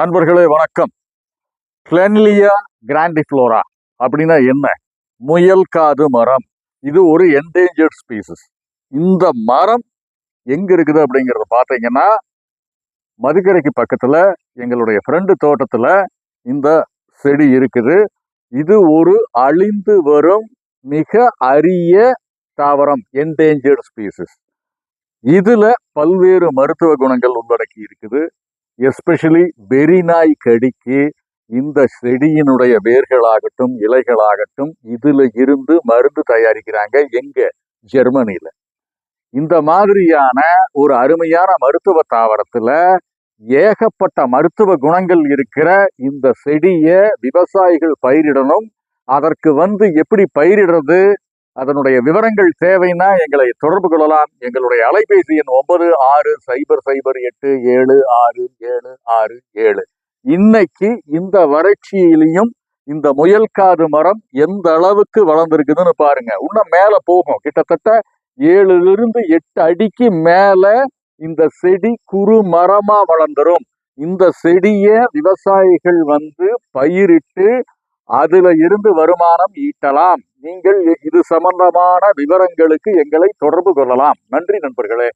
நண்பர்களே வணக்கம். கிளென்லியா கிராண்டிஃப்ளோரா அப்படின்னா என்ன? முயல் காது மரம். இது ஒரு என்டேஞ்சர்ட் ஸ்பீசஸ் இந்த மரம் எங்கே இருக்குது அப்படிங்கிறத பார்த்தீங்கன்னா மதுக்கரைக்கு பக்கத்தில் எங்களுடைய ஃப்ரெண்டு தோட்டத்தில் இந்த செடி இருக்குது. இது ஒரு அழிந்து வரும் மிக அரிய தாவரம் என்டேஞ்சர்ட் ஸ்பீசஸ் இதில் பல்வேறு மருத்துவ குணங்கள் உள்ளடக்கி இருக்குது. எஸ்பெஷலி வெறிநாய் கடிக்கு இந்த செடியினுடைய வேர்களாகட்டும் இலைகளாகட்டும் இதுல இருந்து மருந்து தயாரிக்கிறாங்க எங்க? ஜெர்மனியில. இந்த மாதிரியான ஒரு அருமையான மருத்துவ தாவரத்துல ஏகப்பட்ட மருத்துவ குணங்கள் இருக்கிற இந்த செடியை விவசாயிகள் பயிரிடணும். அதற்கு வந்து எப்படி பயிரிடுறது? அதனுடைய விவரங்கள் தேவைன்னா எங்களை தொடர்பு கொள்ளலாம். எங்களுடைய அலைபேசி எண் ஒன்பது ஆறு சைபர் சைபர் எட்டு ஏழு ஆறு ஏழு ஆறு ஏழு. இன்னைக்கு இந்த வறட்சியிலையும் இந்த முயல் காது மரம் எந்த அளவுக்கு வளர்ந்துருக்குதுன்னு பாருங்க. இன்னும் மேல போகும். கிட்டத்தட்ட ஏழுல இருந்து எட்டு அடிக்கு மேல இந்த செடி குறு மரமா வளர்ந்துரும். இந்த செடியை விவசாயிகள் வந்து பயிரிட்டு அதுல இருந்து வருமானம் ஈட்டலாம். நீங்கள் இது சம்பந்தமான விவரங்களுக்கு எங்களை தொடர்பு கொள்ளலாம். நன்றி நண்பர்களே.